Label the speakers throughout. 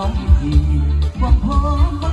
Speaker 1: น้องยินดีว่าพร้อม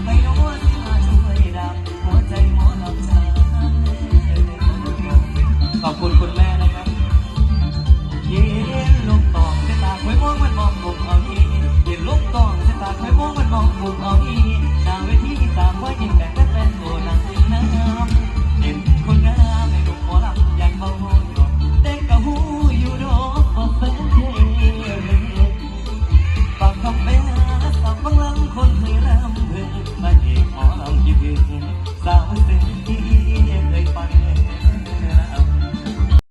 Speaker 1: Bueno.